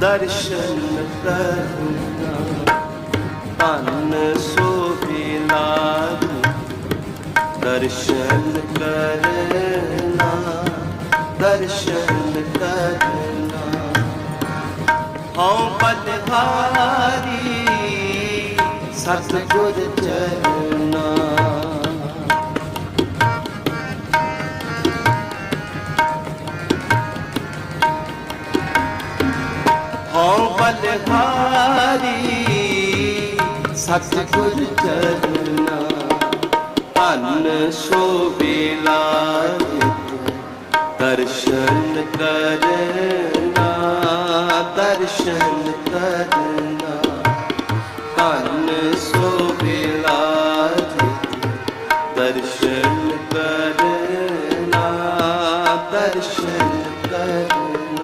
ਦਰਸ਼ਨ ਕਰਨਾ ਧਨ ਸੋਭਿਲਾ ਦਰਸ਼ਨ ਕਰਨਾ ਦਰਸ਼ਨ ਕਰਨਾ। ਹਉ ਪਤਹਾਰੀ ਸਤਿਗੁਰ ਚਰਨਾ ਬਲਹਾਰੀ ਸਤਿਗੁਰ ਚਰਨਾ, ਧਨ ਸੋਭੇ ਲਾਜ, ਦਰਸ਼ਨ ਕਰਨਾ ਦਰਸ਼ਨ ਕਰਨਾ। ਧਨ ਸੋਭੇ ਲਾਜ, ਦਰਸ਼ਨ ਕਰਨਾ ਦਰਸ਼ਨ ਕਰਨਾ।